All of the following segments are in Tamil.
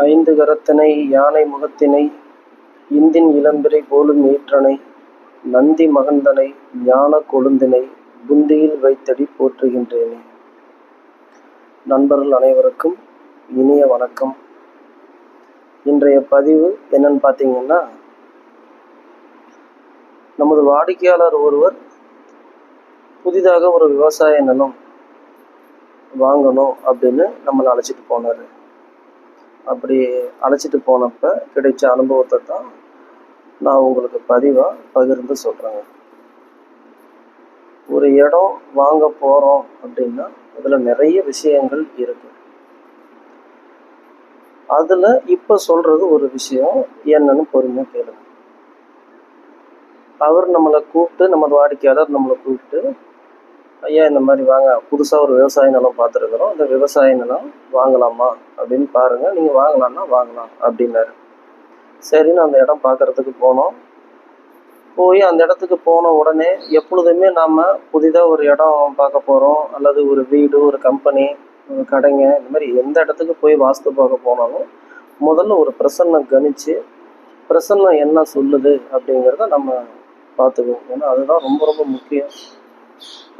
ஐந்து கரத்தினை யானை முகத்தினை இந்தின் இளம்பிரை போலும் ஈற்றனை நந்தி மகந்தனை ஞான கொழுந்தினை புந்தியில் வைத்தடி போற்றுகின்றேனே. நண்பர்கள் அனைவருக்கும் இனிய வணக்கம். இன்றைய பதிவு என்னன்னு பார்த்தீங்கன்னா நமது வாடிக்கையாளர் ஒருவர் புதிதாக ஒரு விவசாய நிலம் வாங்கணும் அப்படின்னு நம்மளை அழைச்சிட்டு போனார். அப்படி அழைச்சிட்டு போனப்ப கிடைச்ச அனுபவத்தை தான் நான் உங்களுக்கு பதிவாக பகிர்ந்து சொல்கிறேங்க ஒரு இடம் வாங்க போகிறோம் அப்படின்னா அதில் நிறைய விஷயங்கள் இருக்கு. அதில் இப்போ சொல்கிறது ஒரு விஷயம் என்னன்னு பொறுமையாக கேளுங்க. அவர் நம்மளை கூப்பிட்டு நம்ம வாடிக்கையாளர் நம்மளை கூப்பிட்டு ஐயா இந்த மாதிரி வாங்க. புதுசாக ஒரு விவசாய நிலம் பார்த்துருக்குறோம். இந்த விவசாய நிலம் வாங்கலாமா அப்படின்னு பாருங்கள் நீங்கள் வாங்கலாம்னா வாங்கலாம் அப்படின்னாரு. சரின்னு அந்த இடம் பார்க்குறதுக்கு போனோம். போய் அந்த இடத்துக்கு போன உடனே எப்பொழுதுமே நாம் புதிதாக ஒரு இடம் பார்க்க போகிறோம் அல்லது ஒரு வீடு ஒரு கம்பெனி ஒரு கடைங்க இந்த மாதிரி எந்த இடத்துக்கு போய் வாஸ்து பார்க்க போனாலும் முதல்ல ஒரு பிரசன்னம் கணிச்சு பிரசன்னம் என்ன சொல்லுது அப்படிங்கிறத நம்ம பார்த்துக்குவோம். ஏன்னா அதுதான் ரொம்ப ரொம்ப முக்கியம்.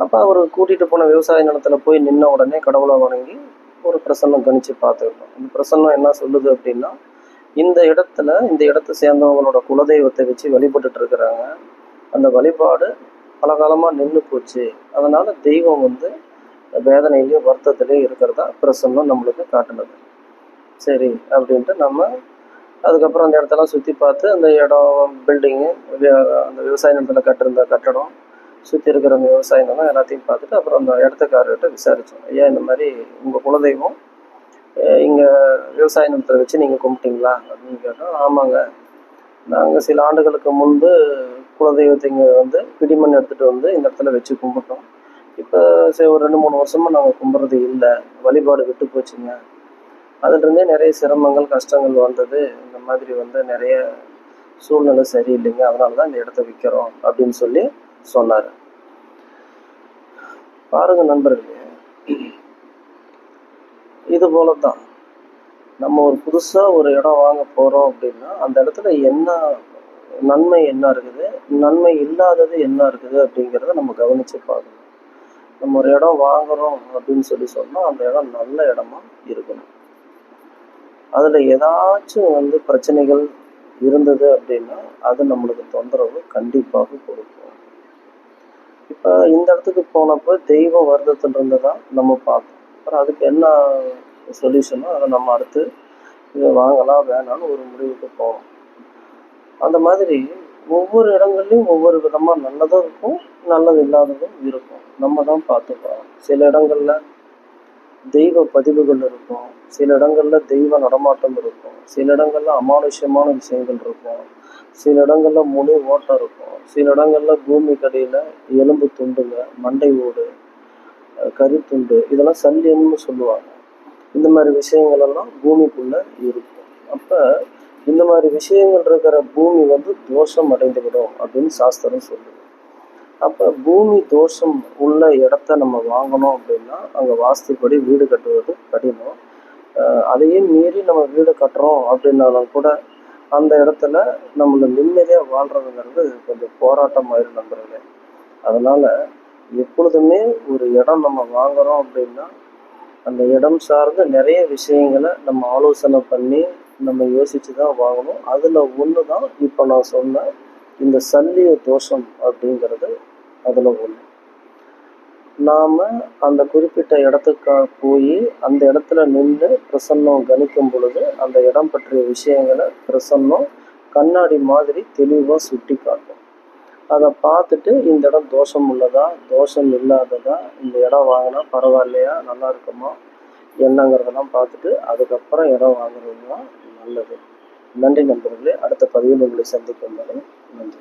அப்போ அவர் கூட்டிகிட்டு போன விவசாய நிலத்துல போய் நின்ன உடனே கடவுளை வணங்கி ஒரு பிரசன்னம் கணிச்சு பார்த்துருக்கோம் இந்த பிரசன்னம் என்ன சொல்லுது அப்படின்னா இந்த இடத்துல இந்த இடத்தை சேர்ந்தவங்களோட குலதெய்வத்தை வச்சு வழிபட்டுட்டு இருக்கிறாங்க. அந்த வழிபாடு பல காலமாக நின்று போச்சு. அதனால தெய்வம் வந்து வேதனையிலையும் வருத்தத்திலையும் இருக்கிறதா பிரசன்னம் நம்மளுக்கு காட்டுனது. சரி அப்படின்ட்டு நம்ம அதுக்கப்புறம் அந்த இடத்தெல்லாம் சுற்றி பார்த்து அந்த இடம் பில்டிங்கு அந்த விவசாய நிலத்தில் கட்டிருந்த கட்டடம் சுற்றி இருக்கிற விவசாயிங்கெல்லாம் எல்லாத்தையும் பார்த்துட்டு அப்புறம் அந்த இடத்துக்காரர்கிட்ட விசாரித்தோம் ஐயா இந்த மாதிரி உங்கள் குலதெய்வம் இங்கே விவசாய நிலத்தை வச்சு நீங்கள் கும்பிட்டீங்களா? அப்படின்னு கேட்டோம். ஆமாங்க. நாங்கள் சில ஆண்டுகளுக்கு முன்பு குலதெய்வத்தை இங்கே வந்து பிடிமண் எடுத்துகிட்டு வந்து இந்த இடத்துல வச்சு கும்பிட்டோம். இப்போ சரி ஒரு ரெண்டு மூணு வருஷமாக நாங்கள் கும்பிட்றது இல்லை. வழிபாடு விட்டு போச்சுங்க. அதுலேருந்தே நிறைய சிரமங்கள் கஷ்டங்கள் வந்தது. இந்த மாதிரி வந்து நிறைய சூழ்நிலை சரியில்லைங்க. அதனால தான் இந்த இடத்த விற்கிறோம் அப்படின்னு சொல்லி சொன்னார். பாருங்க நண்பர்களே இது போல தான் நம்ம ஒரு புதுசாக ஒரு இடம் வாங்க போகிறோம் அப்படின்னா அந்த இடத்துல என்ன நன்மை என்ன இருக்குது நன்மை இல்லாதது என்ன இருக்குது அப்படிங்கிறத நம்ம கவனித்து பார்க்கணும். நம்ம ஒரு இடம் வாங்குறோம் அப்படின்னு சொல்லி சொன்னால் அந்த இடம் நல்ல இடமா இருக்கணும். அதில் ஏதாச்சும் வந்து பிரச்சனைகள் இருந்தது அப்படின்னா அது நம்மளுக்கு தொந்தரவு கண்டிப்பாக கொடுக்கும். இந்த இடத்துக்கு போனப்போ தெய்வ வருத்தத்தில் இருந்ததா நம்ம பார்த்தோம். அப்புறம் அதுக்கு என்ன சொல்யூஷனோ அதை நம்ம அடுத்து இதை வாங்கலாம் வேணாம்னு ஒரு முடிவுக்கு போகணும் அந்த மாதிரி ஒவ்வொரு இடங்கள்லையும் ஒவ்வொரு விதமாக நல்லதும் இருக்கும் நல்லது இல்லாததும் இருக்கும். நம்ம தான் பார்த்துக்கலாம் சில இடங்களில் தெய்வ பதிவுகள் இருக்கும். சில இடங்களில் தெய்வ நடமாட்டம் இருக்கும். சில இடங்களில் அமானுஷ்யமான விஷயங்கள் இருக்கும். சில இடங்களில் முழு ஓட்டம் இருக்கும். சில இடங்கள்ல பூமி கடையில் எலும்பு துண்டுங்க மண்டை ஓடு கரித்துண்டு இதெல்லாம் சல்லியம்னு சொல்லுவாங்க. இந்த மாதிரி விஷயங்கள் எல்லாம் பூமிக்குள்ள இருக்கும். அப்போ இந்த மாதிரி விஷயங்கள் இருக்கிற பூமி வந்து தோஷம் அடைந்துவிடும் அப்படின்னு சாஸ்திரம் சொல்லுது. அப்போ பூமி தோஷம் உள்ள இடத்த நம்ம வாங்கணும் அப்படின்னா அங்கே வாஸ்துப்படி வீடு கட்டுவது கடினம். அதையும் மீறி நம்ம வீடு கட்டுறோம் அப்படின்னாலும் கூட அந்த இடத்துல நம்மள நிம்மதியாக வாழ்றதுங்கிறது கொஞ்சம் போராட்டம் ஆயிரும் நண்பர்களே. அதனால எப்பொழுதுமே ஒரு இடம் நம்ம வாங்குறோம் அப்படின்னா அந்த இடம் சார்ந்த நிறைய விஷயங்களை நம்ம ஆலோசனை பண்ணி நம்ம யோசிச்சு தான் வாங்கணும். அதில் ஒன்று தான் இப்போ நான் சொன்ன இந்த சல்லிய தோஷம் அப்படிங்கிறது அதில் ஒன்று நாம் அந்த குறிப்பிட்ட இடத்துக்கு போய் அந்த இடத்துல நின்று பிரசன்னம் கணிக்கும் பொழுது அந்த இடம் பற்றிய விஷயங்களை பிரசன்னம் கண்ணாடி மாதிரி தெளிவாக சுட்டி காட்டும் அதை பார்த்துட்டு இந்த இடம் தோஷம் உள்ளதா? தோஷம் இல்லாததா? இந்த இடம் வாங்கினா பரவாயில்லையா? நல்லா இருக்குமா? என்னங்கிறதெல்லாம் பார்த்துட்டு அதுக்கப்புறம் இடம் வாங்குறது தான் நல்லது. நன்றி நண்பர்களே அடுத்த பதிவில் உங்களை சந்திக்கும் வரை நன்றி.